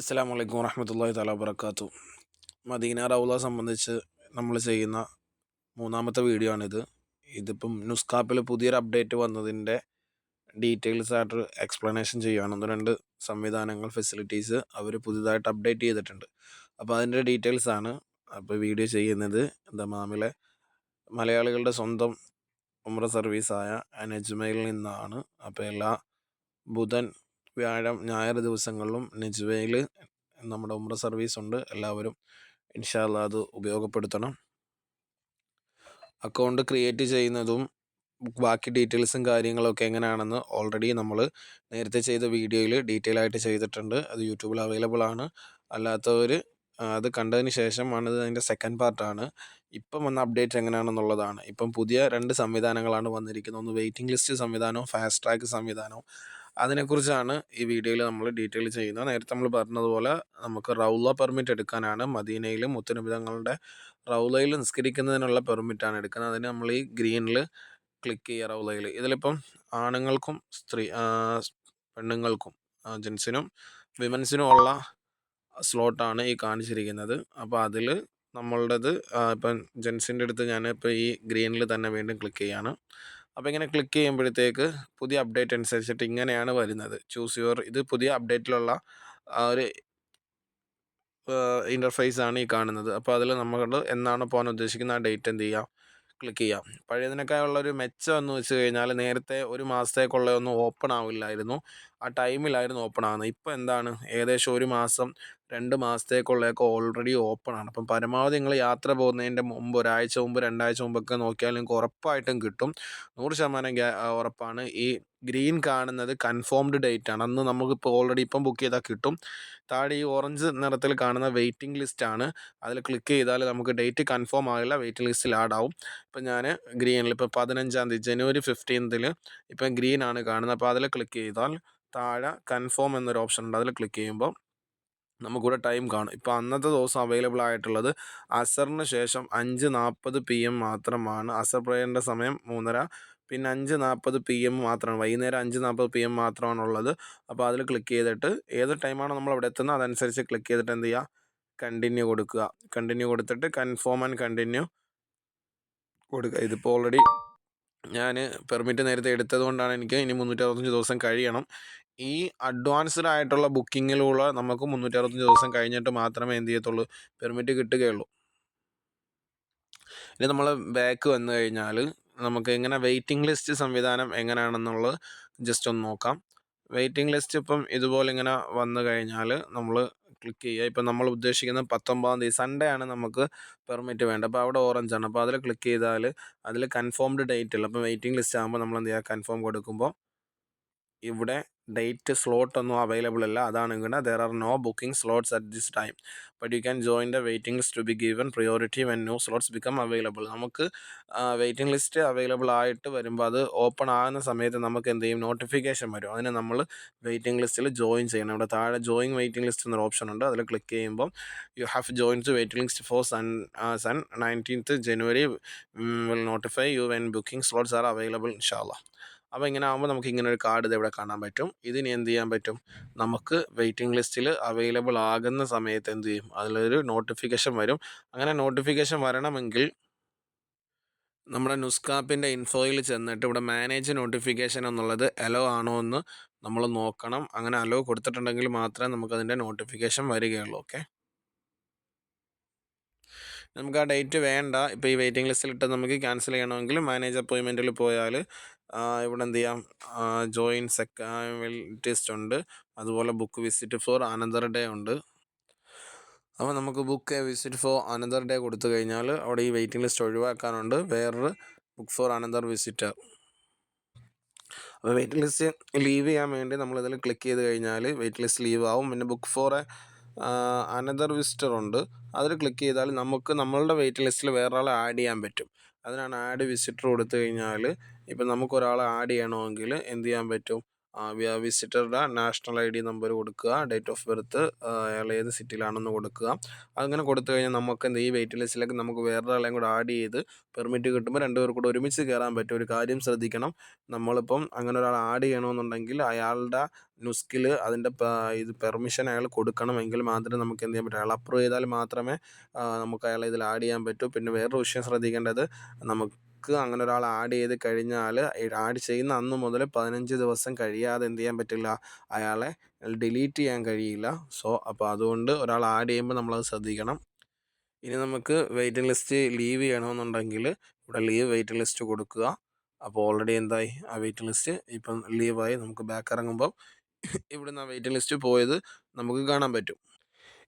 അസ്സാം വലൈക്കും വറഹമത്തല്ലാ തല വബർക്കാത്തു മദീന റൗല സംബന്ധിച്ച് നമ്മൾ ചെയ്യുന്ന മൂന്നാമത്തെ വീഡിയോ ആണിത്. ഇതിപ്പം ന്യൂസ്കാപ്പിൽ പുതിയൊരു അപ്ഡേറ്റ് വന്നതിന്റെ ഡീറ്റെയിൽസ് ആയിട്ട് എക്സ്പ്ലനേഷൻ ചെയ്യുകയാണ് ഒന്ന് രണ്ട് സംവിധാനങ്ങൾ ഫെസിലിറ്റീസ് അവർ പുതിയതായിട്ട് അപ്ഡേറ്റ് ചെയ്തിട്ടുണ്ട്. അപ്പോൾ അതിന്റെ ഡീറ്റെയിൽസ് ആണ് അപ്പോൾ വീഡിയോ ചെയ്യുന്നത്. എന്താ മാമിലെ മലയാളികളുടെ സ്വന്തം ഉമ്ര സർവീസായ അനജ്മയിൽ നിന്നാണ്. അപ്പോൾ എല്ലാ ബുധൻ വ്യാഴം ഞായർ ദിവസങ്ങളിലും നെജ്വയിൽ നമ്മുടെ ഉമ്ര സർവീസ് ഉണ്ട്. എല്ലാവരും ഇൻഷാല്ല അത് ഉപയോഗപ്പെടുത്തണം. അക്കൗണ്ട് ക്രിയേറ്റ് ചെയ്യുന്നതും ബാക്കി ഡീറ്റെയിൽസും കാര്യങ്ങളൊക്കെ എങ്ങനെയാണെന്ന് ഓൾറെഡി നമ്മൾ നേരത്തെ ചെയ്ത വീഡിയോയിൽ ഡീറ്റെയിൽ ആയിട്ട് ചെയ്തിട്ടുണ്ട്. അത് യൂട്യൂബിൽ അവൈലബിൾ ആണ്. അല്ലാത്തവർ അത് കണ്ടതിന് ശേഷം ഇത് അതിന്റെ സെക്കൻഡ് പാർട്ടാണ് ഇപ്പം വന്ന അപ്ഡേറ്റ് എങ്ങനെയാണെന്നുള്ളതാണ്. ഇപ്പം പുതിയ രണ്ട് സംവിധാനങ്ങളാണ് വന്നിരിക്കുന്നത്. ഒന്ന് വെയിറ്റിംഗ് ലിസ്റ്റ് സംവിധാനവും ഫാസ്റ്റ് ട്രാക്ക് സംവിധാനവും. അതിനെക്കുറിച്ചാണ് ഈ വീഡിയോയിൽ നമ്മൾ ഡീറ്റെയിൽ ചെയ്യുന്നത്. നേരത്തെ നമ്മൾ പറഞ്ഞതുപോലെ നമുക്ക് റൗല പെർമിറ്റ് എടുക്കാനാണ് മദീനയിലും മുത്തനബിതങ്ങളുടെ റൗലയിൽ നിസ്കരിക്കുന്നതിനുള്ള പെർമിറ്റാണ് എടുക്കുന്നത്. അതിന് നമ്മൾ ഈ ഗ്രീനിൽ ക്ലിക്ക് ചെയ്യുക റൗലയിൽ ഇതിലിപ്പം ആണുങ്ങൾക്കും സ്ത്രീ പെണ്ണുങ്ങൾക്കും ജെൻസിനും വിമൻസിനും ഉള്ള സ്ലോട്ടാണ് ഈ കാണിച്ചിരിക്കുന്നത്. അപ്പോൾ അതിൽ നമ്മളുടേത് ഇപ്പം ജെൻസിന്റെ അടുത്ത് ഞാൻ ഈ ഗ്രീനിൽ തന്നെ വീണ്ടും ക്ലിക്ക് ചെയ്യാണ്. അപ്പോൾ ഇങ്ങനെ ക്ലിക്ക് ചെയ്യുമ്പോഴത്തേക്ക് പുതിയ അപ്ഡേറ്റ് അനുസരിച്ചിട്ട് ഇങ്ങനെയാണ് വരുന്നത്. ചൂസ് യുവർ ഇത് പുതിയ അപ്ഡേറ്റിലുള്ള ആ ഒരു ഇന്റർഫേസ് ആണ് ഈ കാണുന്നത്. അപ്പോൾ അതിൽ നമ്മൾ എന്നാണ് പോകാൻ ഉദ്ദേശിക്കുന്നത്? ആ ഡേറ്റ് എന്ത് ചെയ്യാം? ക്ലിക്ക് ചെയ്യാം. പഴയതിനേക്കാളുള്ള ഒരു മെച്ചം എന്ന് വെച്ച് കഴിഞ്ഞാൽ നേരത്തെ ഒരു മാസത്തേക്കുള്ള ഒന്നും ഓപ്പൺ ആവില്ലായിരുന്നു. ആ ടൈമിലായിരുന്നു ഓപ്പൺ ആകുന്നത് ഇപ്പോൾ എന്താണ്? ഏകദേശം ഒരു മാസം രണ്ട് മാസത്തേക്കുള്ളതൊക്കെ ഓൾറെഡി ഓപ്പൺ ആണ് അപ്പം പരമാവധി നിങ്ങൾ യാത്ര പോകുന്നതിന്റെ മുമ്പ് ഒരാഴ്ച മുമ്പ് രണ്ടാഴ്ച മുമ്പൊക്കെ നോക്കിയാൽ നിങ്ങൾക്ക് ഉറപ്പായിട്ടും കിട്ടും. നൂറ് ശതമാനം ഉറപ്പാണ്. ഈ ഗ്രീൻ കാണുന്നത് കൺഫേംഡ് ഡേറ്റ് ആണ്. അന്ന് നമുക്കിപ്പോൾ ഓൾറെഡി ഇപ്പം ബുക്ക് ചെയ്താൽ കിട്ടും. താഴെ ഈ ഓറഞ്ച് നിറത്തിൽ കാണുന്ന വെയിറ്റിംഗ് ലിസ്റ്റ് ആണ്. അതിൽ ക്ലിക്ക് ചെയ്താൽ നമുക്ക് ഡേറ്റ് കൺഫേം ആകില്ല. വെയിറ്റിംഗ് ലിസ്റ്റിൽ ആഡ് ആവും. ഇപ്പം ഞാൻ ഗ്രീനിൽ ഇപ്പോൾ പതിനഞ്ചാം തീയതി ജനുവരി ഫിഫ്റ്റീൻത്തിൽ ഇപ്പം ഗ്രീൻ ആണ് കാണുന്നത്. അപ്പോൾ അതിൽ ക്ലിക്ക് ചെയ്താൽ താഴെ കൺഫേം എന്നൊരു ഓപ്ഷൻ ഉണ്ട്. അതിൽ ക്ലിക്ക് ചെയ്യുമ്പോൾ നമുക്കിവിടെ ടൈം കാണും. ഇപ്പോൾ അന്നത്തെ ദിവസം അവൈലബിൾ ആയിട്ടുള്ളത് അസറിന് ശേഷം അഞ്ച് നാൽപ്പത് പി എം മാത്രമാണ്. അസർ പ്രേയറിന്റെ സമയം മൂന്നര. പിന്നെ അഞ്ച് നാൽപ്പത് പി എം മാത്രമാണ്. വൈകുന്നേരം അഞ്ച് നാൽപ്പത് പി എം മാത്രമാണ് ഉള്ളത് അപ്പോൾ അതിൽ ക്ലിക്ക് ചെയ്തിട്ട് ഏത് ടൈമാണോ നമ്മൾ അവിടെ എത്തുന്നത് അതനുസരിച്ച് ക്ലിക്ക് ചെയ്തിട്ട് എന്ത് ചെയ്യുക? കണ്ടിന്യൂ കൊടുക്കുക. കണ്ടിന്യൂ കൊടുത്തിട്ട് കൺഫേം ആൻഡ് കണ്ടിന്യൂ കൊടുക്കുക. ഇതിപ്പോൾ ഓൾറെഡി ഞാൻ പെർമിറ്റ് നേരത്തെ എടുത്തത് കൊണ്ടാണ് എനിക്ക് ഇനി മുന്നൂറ്റി അറുപത്തഞ്ച് ദിവസം കഴിയണം. ഈ അഡ്വാൻസ്ഡ് ആയിട്ടുള്ള ബുക്കിങ്ങിലുള്ള നമുക്ക് മുന്നൂറ്റി അറുപത്തഞ്ച് ദിവസം കഴിഞ്ഞിട്ട് മാത്രമേ എന്ത് ചെയ്യത്തുള്ളൂ? പെർമിറ്റ് കിട്ടുകയുള്ളൂ. ഇനി നമ്മൾ ബാക്ക് വന്നു കഴിഞ്ഞാൽ നമുക്ക് എങ്ങനെ വെയിറ്റിംഗ് ലിസ്റ്റ് സംവിധാനം എങ്ങനെയാണെന്നുള്ളത് ജസ്റ്റ് ഒന്ന് നോക്കാം. വെയിറ്റിംഗ് ലിസ്റ്റ് ഇപ്പം ഇതുപോലെ ഇങ്ങനെ വന്നു കഴിഞ്ഞാൽ നമ്മൾ ക്ലിക്ക് ചെയ്യുക. ഇപ്പം നമ്മൾ ഉദ്ദേശിക്കുന്ന പത്തൊമ്പതാം തീയതി സൺഡേ ആണ് നമുക്ക് പെർമിറ്റ് വേണ്ടത്. അപ്പോൾ അവിടെ ഓറഞ്ച് ആണ്. അപ്പോൾ അതിൽ ക്ലിക്ക് ചെയ്താൽ അതിൽ കൺഫേംഡ് ഡേറ്റ് ഉള്ളു അപ്പോൾ വെയിറ്റിംഗ് ലിസ്റ്റ് ആകുമ്പോൾ നമ്മൾ എന്ത് ചെയ്യുക? കൺഫേം കൊടുക്കുമ്പോൾ ഇവിടെ ഡേറ്റ് സ്ലോട്ട് ഒന്നും അവൈലബിൾ അല്ല. അതാണ് ഇങ്ങനെ there are no booking slots at this time but you can join the waiting list to be given priority when new slots become available നമുക്ക് വെയിറ്റിംഗ് ലിസ്റ്റ് അവൈലബിൾ ആയിട്ട് വരുമ്പോൾ അത് ഓപ്പൺ ആകുന്ന സമയത്ത് നമുക്ക് എന്ത് ചെയ്യും? നോട്ടിഫിക്കേഷൻ വരും. അതിന് നമ്മൾ വെയിറ്റിംഗ് ലിസ്റ്റിൽ ജോയിൻ ചെയ്യണം. ഇവിടെ താഴെ ജോയിൻ വെയിറ്റിംഗ് ലിസ്റ്റ് എന്നൊരു ഓപ്ഷൻ ഉണ്ട്. അതിൽ ക്ലിക്ക് ചെയ്യുമ്പോൾ you have join to waiting list for sun sun nineteenth January will notify you when booking slots are available ഇൻഷാല്ല അപ്പോൾ ഇങ്ങനെ ആകുമ്പോൾ നമുക്ക് ഇങ്ങനെ ഒരു കാർഡ് ഇവിടെ കാണാൻ പറ്റും. ഇതിന് എന്ത് ചെയ്യാൻ പറ്റും? നമുക്ക് വെയിറ്റിംഗ് ലിസ്റ്റിൽ അവൈലബിൾ ആകുന്ന സമയത്ത് എന്ത് ചെയ്യും? അതിലൊരു നോട്ടിഫിക്കേഷൻ വരും. അങ്ങനെ നോട്ടിഫിക്കേഷൻ വരണമെങ്കിൽ നമ്മുടെ നുസ്കാപ്പിന്റെ ഇൻഫോയിൽ ചെന്നിട്ട് ഇവിടെ മാനേജ് നോട്ടിഫിക്കേഷൻ എന്നുള്ളത് അലോ ആണോ എന്ന് നമ്മൾ നോക്കണം. അങ്ങനെ അലോ കൊടുത്തിട്ടുണ്ടെങ്കിൽ മാത്രമേ നമുക്കതിന്റെ നോട്ടിഫിക്കേഷൻ വരികയുള്ളൂ. ഓക്കെ നമുക്ക് ആ ഡേറ്റ് വേണ്ട. ഇപ്പോൾ ഈ വെയിറ്റിംഗ് ലിസ്റ്റിലിട്ട് നമുക്ക് ക്യാൻസൽ ചെയ്യണമെങ്കിൽ മാനേജ് അപ്പോയിൻമെന്റിൽ പോയാൽ ഇവിടെ എന്ത് ചെയ്യാം? ജോയിൻ സെക്യൂരിറ്റിസ്റ്റ് ഉണ്ട്. അതുപോലെ book visit for another day ഉണ്ട്. അപ്പോൾ നമുക്ക് book a visit for another day കൊടുത്തു കഴിഞ്ഞാൽ അവിടെ ഈ വെയിറ്റിംഗ് ലിസ്റ്റ് ഒഴിവാക്കാനുണ്ട്. വേറൊരു ബുക്ക് ഫോർ അനന്തർ വിസിറ്റർ അപ്പോൾ വെയിറ്റിംഗ് ലിസ്റ്റ് ലീവ് ചെയ്യാൻ വേണ്ടി നമ്മൾ ഇതിൽ ക്ലിക്ക് ചെയ്ത് കഴിഞ്ഞാൽ വെയിറ്റ് ലിസ്റ്റ് ലീവ് ആവും. പിന്നെ ബുക്ക് ഫോർ അനദർ വിസിറ്റർ ഉണ്ട്. അതിൽ ക്ലിക്ക് ചെയ്താൽ നമുക്ക് നമ്മളുടെ വെയിറ്റ് ലിസ്റ്റിൽ വേറൊരാളെ ആഡ് ചെയ്യാൻ പറ്റും. അതിനാണ് ആഡ് വിസിറ്റർ കൊടുത്തു കഴിഞ്ഞാൽ ഇപ്പം നമുക്കൊരാളെ ആഡ് ചെയ്യണമെങ്കിൽ എന്ത് ചെയ്യാൻ പറ്റും? വിസിറ്ററുടെ നാഷണൽ ഐ ഡി നമ്പർ കൊടുക്കുക ഡേറ്റ് ഓഫ് ബർത്ത് അയാൾ ഏത് സിറ്റിയിലാണെന്ന് കൊടുക്കുക. അങ്ങനെ കൊടുത്തു കഴിഞ്ഞാൽ നമുക്ക് എന്ത് ഈ വെയിറ്റ് ലിസ്റ്റിലേക്ക് നമുക്ക് വേറൊരാളെയും കൂടെ ആഡ് ചെയ്ത് പെർമിറ്റ് കിട്ടുമ്പോൾ രണ്ടുപേർ കൂടെ ഒരുമിച്ച് കയറാൻ പറ്റും. ഒരു കാര്യം ശ്രദ്ധിക്കണം. നമ്മളിപ്പം അങ്ങനെ ഒരാൾ ആഡ് ചെയ്യണമെന്നുണ്ടെങ്കിൽ അയാളുടെ നുസ്കിൽ അതിന്റെ ഇത് പെർമിഷൻ അയാൾ കൊടുക്കണമെങ്കിൽ മാത്രമേ നമുക്ക് എന്ത് ചെയ്യാൻ പറ്റൂ. അയാൾ അപ്രൂവ് ചെയ്താൽ മാത്രമേ നമുക്ക് അയാളെ ഇതിൽ ആഡ് ചെയ്യാൻ പറ്റൂ. പിന്നെ വേറൊരു വിഷയം ശ്രദ്ധിക്കേണ്ടത് നമുക്ക് അങ്ങനെ ഒരാൾ ആഡ് ചെയ്ത് കഴിഞ്ഞാൽ ആഡ് ചെയ്യുന്ന അന്ന് മുതൽ പതിനഞ്ച് ദിവസം കഴിയാതെ എന്ത് ചെയ്യാൻ പറ്റില്ല. അയാളെ ഡിലീറ്റ് ചെയ്യാൻ കഴിയില്ല. സോ അപ്പോൾ അതുകൊണ്ട് ഒരാൾ ആഡ് ചെയ്യുമ്പോൾ നമ്മളത് ശ്രദ്ധിക്കണം. ഇനി നമുക്ക് വെയിറ്റിംഗ് ലിസ്റ്റ് ലീവ് ചെയ്യണമെന്നുണ്ടെങ്കിൽ ഇവിടെ ലീവ് വെയിറ്റിംഗ് ലിസ്റ്റ് കൊടുക്കുക. അപ്പോൾ ഓൾറെഡി എന്തായി? ആ വെയിറ്റിംഗ് ലിസ്റ്റ് ഇപ്പം ലീവായി. നമുക്ക് ബാക്ക് ഇറങ്ങുമ്പോൾ ഇവിടുന്ന് ആ വെയിറ്റിംഗ് ലിസ്റ്റ് പോയത് നമുക്ക് കാണാൻ പറ്റും.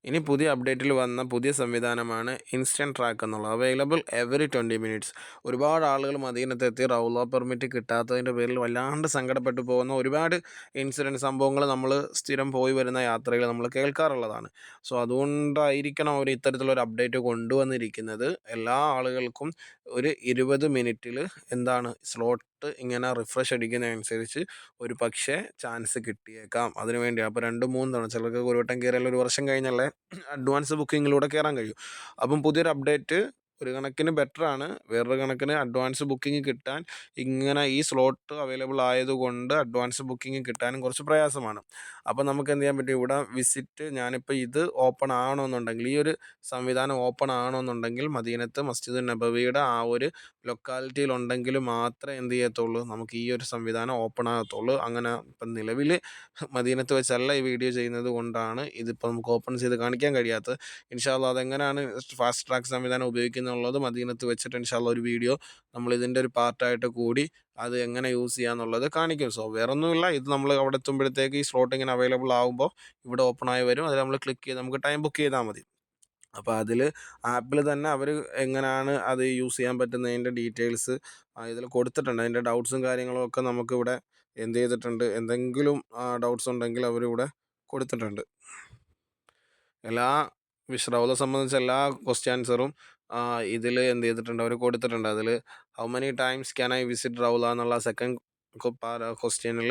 ഇനി പുതിയ അപ്ഡേറ്റിൽ വന്ന പുതിയ സംവിധാനമാണ് ഇൻസ്റ്റന്റ് ട്രാക്ക് എന്നുള്ളത്. അവൈലബിൾ എവറി ട്വന്റി മിനിറ്റ്സ് ഒരുപാട് ആളുകൾ മദീനത്തെത്തി റൗലോ പെർമിറ്റ് കിട്ടാത്തതിന്റെ പേരിൽ വല്ലാണ്ട് സങ്കടപ്പെട്ടു പോകുന്ന ഒരുപാട് ഇൻസിഡന്റ് സംഭവങ്ങൾ നമ്മൾ സ്ഥിരം പോയി വരുന്ന യാത്രയിൽ നമ്മൾ കേൾക്കാറുള്ളതാണ്. സോ അതുകൊണ്ടായിരിക്കണം അവർ ഇത്തരത്തിലൊരു അപ്ഡേറ്റ് കൊണ്ടുവന്നിരിക്കുന്നത്. എല്ലാ ആളുകൾക്കും ഒരു ഇരുപത് മിനിറ്റിൽ എന്താണ് സ്ലോട്ട് ഇങ്ങനെ റിഫ്രഷ് അടിക്കുന്നതനുസരിച്ച് ഒരു പക്ഷേ ചാൻസ് കിട്ടിയേക്കാം. അതിന് വേണ്ടി. അപ്പോൾ രണ്ട് മൂന്ന് തവണ ചിലർക്ക് ഒരു വട്ടം കയറിയാൽ ഒരു വർഷം കഴിഞ്ഞല്ലേ അഡ്വാൻസ് ബുക്കിങ്ങിലൂടെ കയറാൻ കഴിയും. അപ്പം പുതിയൊരു അപ്ഡേറ്റ് ഒരു കണക്കിന് ബെറ്ററാണ്. വേറൊരു കണക്കിന് അഡ്വാൻസ് ബുക്കിംഗ് കിട്ടാൻ ഇങ്ങനെ ഈ സ്ലോട്ട് അവൈലബിൾ ആയതുകൊണ്ട് അഡ്വാൻസ് ബുക്കിംഗ് കിട്ടാനും കുറച്ച് പ്രയാസമാണ്. അപ്പോൾ നമുക്ക് എന്ത് ചെയ്യാൻ പറ്റും? ഇവിടെ വിസിറ്റ് ഞാനിപ്പോൾ ഇത് ഓപ്പൺ ആവണമെന്നുണ്ടെങ്കിൽ ഈ ഒരു സംവിധാനം ഓപ്പൺ ആവണമെന്നുണ്ടെങ്കിൽ മദീനത്ത് മസ്ജിദ് നബവിയുടെ ആ ഒരു ലൊക്കാലിറ്റിയിൽ ഉണ്ടെങ്കിൽ മാത്രമേ എന്ത് ചെയ്യത്തുള്ളൂ? നമുക്ക് ഈ ഒരു സംവിധാനം ഓപ്പൺ ആകത്തുള്ളൂ. അങ്ങനെ ഇപ്പം നിലവിൽ മദീനത്ത് വെച്ചല്ല ഈ വീഡിയോ ചെയ്യുന്നത് കൊണ്ടാണ് ഇതിപ്പോൾ നമുക്ക് ഓപ്പൺ ചെയ്ത് കാണിക്കാൻ കഴിയാത്തത്. ഇൻഷാല്ല അതെങ്ങനെയാണ് ഫാസ്റ്റ് ട്രാക്ക് സംവിധാനം ഉപയോഗിക്കുന്നുള്ളത് മദീനത്ത് വെച്ചിട്ട് ഇൻഷാല്ല ഒരു വീഡിയോ നമ്മൾ ഇതിന്റെ ഒരു പാർട്ടായിട്ട് കൂടി അത് എങ്ങനെ യൂസ് ചെയ്യാന്നുള്ളത് കാണിക്കും. സോ വേറെ ഒന്നുമില്ല ഇത് നമ്മൾ അവിടെ എത്തുമ്പോഴത്തേക്ക് ഈ സ്ലോട്ട് ഇങ്ങനെ അവൈലബിൾ ആകുമ്പോൾ ഇവിടെ ഓപ്പൺ ആയി വരും. അതിൽ നമ്മൾ ക്ലിക്ക് ചെയ്ത് നമുക്ക് ടൈം ബുക്ക് ചെയ്താൽ മതി. അപ്പോൾ അതിൽ ആപ്പിൽ തന്നെ അവർ എങ്ങനെയാണ് അത് യൂസ് ചെയ്യാൻ പറ്റുന്നതിന്റെ ഡീറ്റെയിൽസ് ഇതിൽ കൊടുത്തിട്ടുണ്ട്. അതിന്റെ ഡൗട്ട്സും കാര്യങ്ങളും ഒക്കെ നമുക്കിവിടെ എന്ത് ചെയ്തിട്ടുണ്ട് എന്തെങ്കിലും ഡൗട്ട്സ് ഉണ്ടെങ്കിൽ അവരിവിടെ കൊടുത്തിട്ടുണ്ട്. എല്ലാ വിശ്രൗതെ സംബന്ധിച്ച എല്ലാ ക്വസ്റ്റ്യാൻസറും ഇതിൽ എന്ത് ചെയ്തിട്ടുണ്ട്? അവർ കൊടുത്തിട്ടുണ്ട്. അതിൽ how many times can I visit Rawdah എന്നുള്ള സെക്കൻഡ് ക്വസ്റ്റ്യനിൽ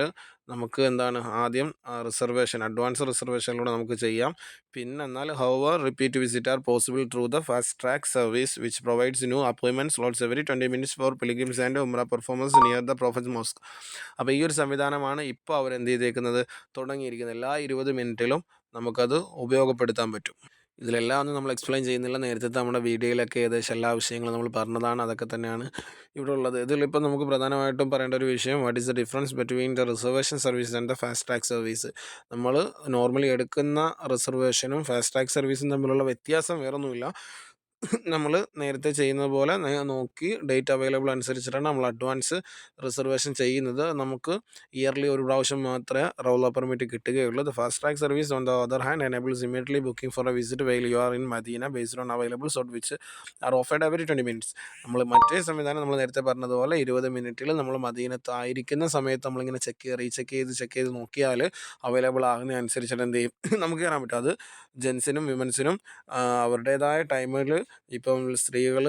നമുക്ക് എന്താണ്? ആദ്യം റിസർവേഷൻ അഡ്വാൻസ് റിസർവേഷനിലൂടെ നമുക്ക് ചെയ്യാം. പിന്നെ എന്നാൽ how are repeat visit are possible through the fast track service which provides new അപ്പോയിൻമെന്റ് slots every twenty minutes for pilgrims and Umrah performance near the prophet mosque അപ്പോൾ ഈ ഒരു സംവിധാനമാണ് ഇപ്പോൾ അവർ എന്ത് ചെയ്തേക്കുന്നത്? തുടങ്ങിയിരിക്കുന്നത്. എല്ലാ ഇരുപത് മിനിറ്റിലും നമുക്കത് ഉപയോഗപ്പെടുത്താൻ പറ്റും. ഇതിലെല്ലാം ഒന്നും നമ്മൾ എക്സ്പ്ലെയിൻ ചെയ്യുന്നില്ല. നേരത്തെ നമ്മുടെ വീഡിയോയിലൊക്കെ ഏകദേശം എല്ലാ വിഷയങ്ങളും നമ്മൾ പറഞ്ഞതാണ്. അതൊക്കെ തന്നെയാണ് ഇവിടെ ഉള്ളത്. ഇതിലിപ്പോൾ നമുക്ക് പ്രധാനമായിട്ടും പറയേണ്ട ഒരു വിഷയം what is the difference between the reservation service and the fast track service നമ്മൾ നോർമലി എടുക്കുന്ന റിസർവേഷനും ഫാസ്റ്റ് ട്രാക്ക് സർവീസും തമ്മിലുള്ള വ്യത്യാസം വേറൊന്നുമില്ല. നമ്മൾ നേരത്തെ ചെയ്യുന്നത് പോലെ നോക്കി ഡേറ്റ് അവൈലബിൾ അനുസരിച്ചിട്ടാണ് നമ്മൾ അഡ്വാൻസ് റിസർവേഷൻ ചെയ്യുന്നത്. നമുക്ക് ഇയർലി ഒരു പ്രാവശ്യം മാത്രമേ റൗല പെർമിറ്റ് കിട്ടുകയുള്ളൂ. The fast track service on the other hand enables immediately booking for a visit while you are in Medina based on available slot which are offered every twenty minutes. നമ്മൾ മറ്റേ സംവിധാനം നമ്മൾ നേരത്തെ പറഞ്ഞതുപോലെ ഇരുപത് മിനിറ്റിൽ നമ്മൾ മദീനത്ത് ആയിരിക്കുന്ന സമയത്ത് നമ്മളിങ്ങനെ ചെക്ക് ചെയ്ത് റീചെക്ക് ചെയ്ത് ചെക്ക് ചെയ്ത് നോക്കിയാൽ അവൈലബിൾ ആകുന്ന അനുസരിച്ചിട്ട് എന്ത് ചെയ്യും? നമുക്ക് കയറാൻ പറ്റും. അത് ജെൻസിനും വിമൻസിനും അവരുടേതായ ടൈമിൽ ഇപ്പം സ്ത്രീകൾ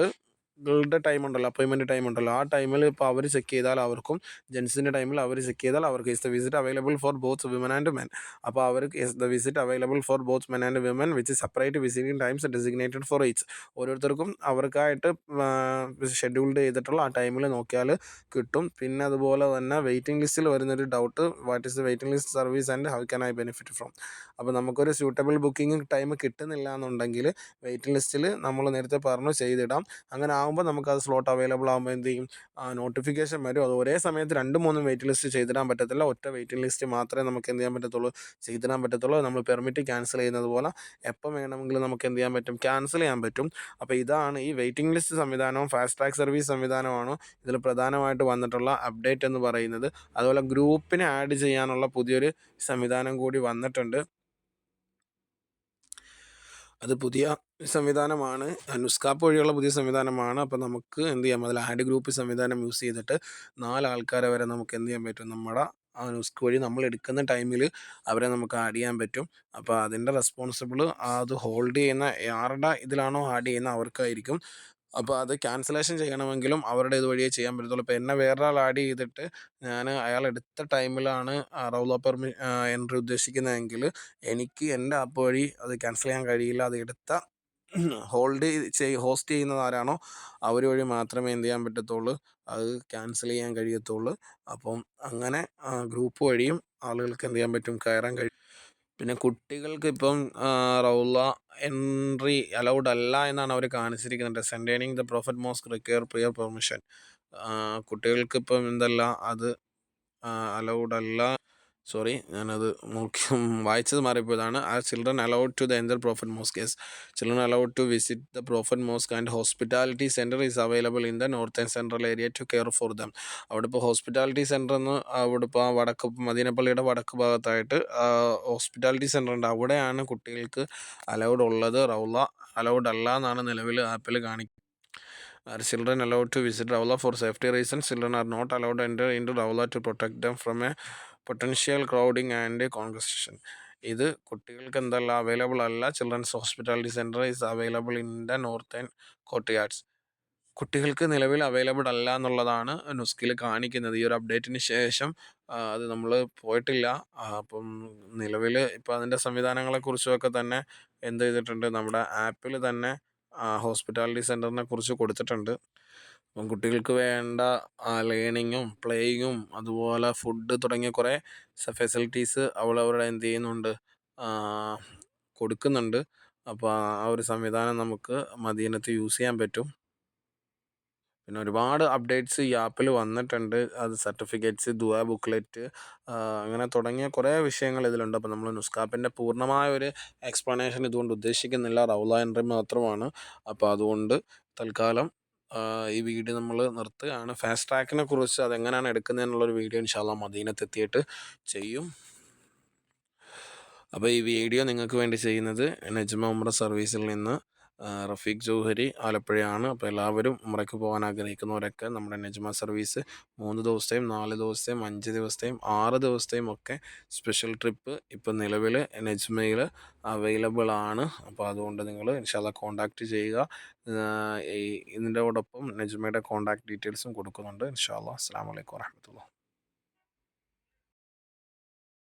കളുടെ ടൈം ഉണ്ടല്ലോ അപ്പോയിൻമെന്റ് ടൈം ഉണ്ടല്ലോ. ആ ടൈമിൽ ഇപ്പോൾ അവർ ചെക്ക് ചെയ്താൽ അവർക്കും ജെൻസിന്റെ ടൈമിൽ അവർ ചെക്ക് ചെയ്താൽ അവർക്ക് is the visit available for both women and men അപ്പോൾ അവർക്ക് is the visit available for both men and women which separate visiting times designated for each ഓരോരുത്തർക്കും അവർക്കായിട്ട് ഷെഡ്യൂൾഡ് ചെയ്തിട്ടുള്ള ആ ടൈമിൽ നോക്കിയാൽ കിട്ടും. പിന്നെ അതുപോലെ തന്നെ വെയിറ്റിംഗ് ലിസ്റ്റിൽ വരുന്നൊരു doubt what is the waiting list service and how can I benefit from അപ്പോൾ നമുക്കൊരു സ്യൂട്ടബിൾ ബുക്കിംഗ് ടൈം കിട്ടുന്നില്ല എന്നുണ്ടെങ്കിൽ വെയിറ്റിംഗ് ലിസ്റ്റിൽ നമ്മൾ നേരത്തെ പറഞ്ഞു ചെയ്തിടാം. അങ്ങനെ ആകുമ്പോൾ നമുക്കത് സ്ലോട്ട് അവൈലബിൾ ആകുമ്പോൾ എന്ത് ചെയ്യും? നോട്ടിഫിക്കേഷൻ വരും. അത് ഒരേ സമയത്ത് രണ്ട് മൂന്നും വെയിറ്റ് ലിസ്റ്റ് ചെയ്തിടാൻ പറ്റത്തില്ല. ഒറ്റ വെയിറ്റിംഗ് ലിസ്റ്റ് മാത്രമേ നമുക്ക് എന്ത് ചെയ്യാൻ പറ്റത്തുള്ളൂ? ചെയ്തിടാൻ പറ്റത്തുള്ളൂ. നമ്മൾ പെർമിറ്റ് ക്യാൻസൽ ചെയ്യുന്നത് പോലെ എപ്പം വേണമെങ്കിലും നമുക്ക് എന്ത് ചെയ്യാൻ പറ്റും? ക്യാൻസൽ ചെയ്യാൻ പറ്റും. അപ്പോൾ ഇതാണ് ഈ വെയിറ്റിംഗ് ലിസ്റ്റ് സംവിധാനവും ഫാസ്റ്റ് ട്രാക്ക് സർവീസ് സംവിധാനമാണ് ഇതിൽ പ്രധാനമായിട്ട് വന്നിട്ടുള്ള അപ്ഡേറ്റ് എന്ന് പറയുന്നത്. അതുപോലെ ഗ്രൂപ്പിനെ ആഡ് ചെയ്യാനുള്ള പുതിയൊരു സംവിധാനം കൂടി വന്നിട്ടുണ്ട്. അത് പുതിയ സംവിധാനമാണ്. അനുസ്കാപ്പ് വഴിയുള്ള പുതിയ സംവിധാനമാണ്. അപ്പോൾ നമുക്ക് എന്ത് ചെയ്യാം? അതിൽ ആഡ് ഗ്രൂപ്പ് സംവിധാനം യൂസ് ചെയ്തിട്ട് നാല് ആൾക്കാരെ വരെ നമുക്ക് എന്ത് ചെയ്യാൻ പറ്റും? നമ്മുടെ ആ നുസ്ക് വഴി നമ്മൾ എടുക്കുന്ന ടൈമിൽ അവരെ നമുക്ക് ആഡ് ചെയ്യാൻ പറ്റും. അപ്പോൾ അതിന്റെ റെസ്പോൺസിബിൾ അത് ഹോൾഡ് ചെയ്യുന്ന ആരുടെ ഇതിലാണോ ആഡ് ചെയ്യുന്ന അവർക്കായിരിക്കും. അപ്പോൾ അത് ക്യാൻസലേഷൻ ചെയ്യണമെങ്കിലും അവരുടെ ഇതുവഴിയേ ചെയ്യാൻ പറ്റത്തുള്ളൂ. ഇപ്പോൾ എന്നെ വേറൊരാൾ ആഡ് ചെയ്തിട്ട് ഞാൻ അയാൾ എടുത്ത ടൈമിലാണ് റൗല പെർമി എൻട്രി ഉദ്ദേശിക്കുന്നതെങ്കിൽ എനിക്ക് എന്റെ ആപ്പ് വഴി അത് ക്യാൻസൽ ചെയ്യാൻ കഴിയില്ല. അത് എടുത്ത ഹോൾഡ് ചെയ് ഹോസ്റ്റ് ചെയ്യുന്നത് ആരാണോ അവർ വഴി മാത്രമേ എന്ത് ചെയ്യാൻ പറ്റത്തുള്ളൂ. അത് ക്യാൻസൽ ചെയ്യാൻ കഴിയത്തുള്ളൂ. അപ്പം അങ്ങനെ ഗ്രൂപ്പ് വഴിയും ആളുകൾക്ക് എന്ത് ചെയ്യാൻ പറ്റും? കയറാൻ കഴിയും പിന്നെ കുട്ടികൾക്ക് ഇപ്പം റൗള എൻട്രി അലൗഡ് അല്ല എന്നാണ് അവർ കാണിച്ചിരിക്കുന്നത്. സെന്റേണിങ് the prophet mosque require prior permission. കുട്ടികൾക്ക് ഇപ്പം എന്തല്ല അത് അലൗഡ് അല്ല സോറി ഞാനത് നോക്കി വായിച്ചത് മാറിപ്പോയതാണ്. ആ children allowed to the enter prophet mosque yes children allowed to visit the prophet mosque and hospitality centre is available in the northern central area to care for them അവിടെ ഇപ്പോൾ hospitality centre എന്ന് അവിടെ ഇപ്പോൾ ആ വടക്ക് മദീനപ്പള്ളിയുടെ വടക്ക് ഭാഗത്തായിട്ട് hospitality centre ഉണ്ട്. അവിടെയാണ് കുട്ടികൾക്ക് അലൗഡ് ഉള്ളത്. റൗള അലൗഡ് അല്ല എന്നാണ് നിലവിൽ ആപ്പിൽ കാണിക്കുന്നത് are children allowed to visit Rawdah for safety reason children are not allowed enter in to Rawdah to protect them from a potential crowding and congestion ഇത് കുട്ടികൾക്ക് എന്തല്ല അവൈലബിൾ അല്ല. Children's hospitality centre is available in the northern courtyards കുട്ടികൾക്ക് നിലവിൽ available അല്ല എന്നുള്ളതാണ് നുസ്കിൽ കാണിക്കുന്നത്. ഈ ഒരു അപ്ഡേറ്റിന് ശേഷം അത് നമ്മൾ പോയിട്ടില്ല. അപ്പം നിലവിൽ ഇപ്പോൾ അതിന്റെ സംവിധാനങ്ങളെക്കുറിച്ചുമൊക്കെ തന്നെ എന്ത് ചെയ്തിട്ടുണ്ട്? നമ്മുടെ ആപ്പിൽ തന്നെ ഹോസ്പിറ്റാലിറ്റി സെന്ററിനെ കുറിച്ച് കൊടുത്തിട്ടുണ്ട്. അപ്പം കുട്ടികൾക്ക് വേണ്ട ലേണിങ്ങും പ്ലേയിങ്ങും അതുപോലെ ഫുഡ് തുടങ്ങിയ കുറേ ഫെസിലിറ്റീസ് അവരുടെ എന്ത് ചെയ്യുന്നുണ്ട് കൊടുക്കുന്നുണ്ട്. അപ്പോൾ ആ ഒരു സംവിധാനം നമുക്ക് മദീനത്ത് യൂസ് ചെയ്യാൻ പറ്റും. പിന്നെ ഒരുപാട് അപ്ഡേറ്റ്സ് ഈ ആപ്പിൽ വന്നിട്ടുണ്ട്. അത് സർട്ടിഫിക്കറ്റ്സ് ദുആ ബുക്ക്ലെറ്റ് അങ്ങനെ തുടങ്ങിയ കുറേ വിഷയങ്ങൾ ഇതിലുണ്ട്. അപ്പോൾ നമ്മൾ നുസ്കാപ്പിന്റെ പൂർണമായ ഒരു എക്സ്പ്ലനേഷൻ ഇതുകൊണ്ട് ഉദ്ദേശിക്കുന്നില്ല. റൗല എൻട്രി മാത്രമാണ്. അപ്പോൾ അതുകൊണ്ട് തൽക്കാലം ഈ വീഡിയോ നമ്മൾ നിർത്തുകയാണ്. ഫാസ്റ്റ് ട്രാക്കിനെ കുറിച്ച് അതെങ്ങനെയാണ് എടുക്കുന്നതെന്നുള്ളൊരു വീഡിയോ ഇൻഷാല്ല മദീനത്തെത്തിയിട്ട് ചെയ്യും. അപ്പോൾ ഈ വീഡിയോ നിങ്ങൾക്ക് വേണ്ടി ചെയ്യുന്നത് നജ്മ ഉമ്ര സർവീസിൽ നിന്ന് റഫീഖ് ജൗഹരി ആലപ്പുഴയാണ്. അപ്പോൾ എല്ലാവരും ഉമ്രയ്ക്ക് പോകാൻ ആഗ്രഹിക്കുന്നവരൊക്കെ നമ്മുടെ നജ്മ സർവീസ് മൂന്ന് ദിവസത്തെയും നാല് ദിവസത്തെയും അഞ്ച് ദിവസത്തെയും ആറ് ദിവസത്തെയും ഒക്കെ സ്പെഷ്യൽ ട്രിപ്പ് ഇപ്പോൾ നിലവിൽ നജ്മയിൽ അവൈലബിൾ ആണ്. അപ്പോൾ അതുകൊണ്ട് നിങ്ങൾ ഇൻഷാല്ല കോൺടാക്റ്റ് ചെയ്യുക. ഈ ഒപ്പം നജ്മയുടെ കോൺടാക്ട് ഡീറ്റെയിൽസും കൊടുക്കുന്നുണ്ട്. ഇൻഷാല്ല അസ്സാം വലൈക്കും വാഹമത്തുള്ള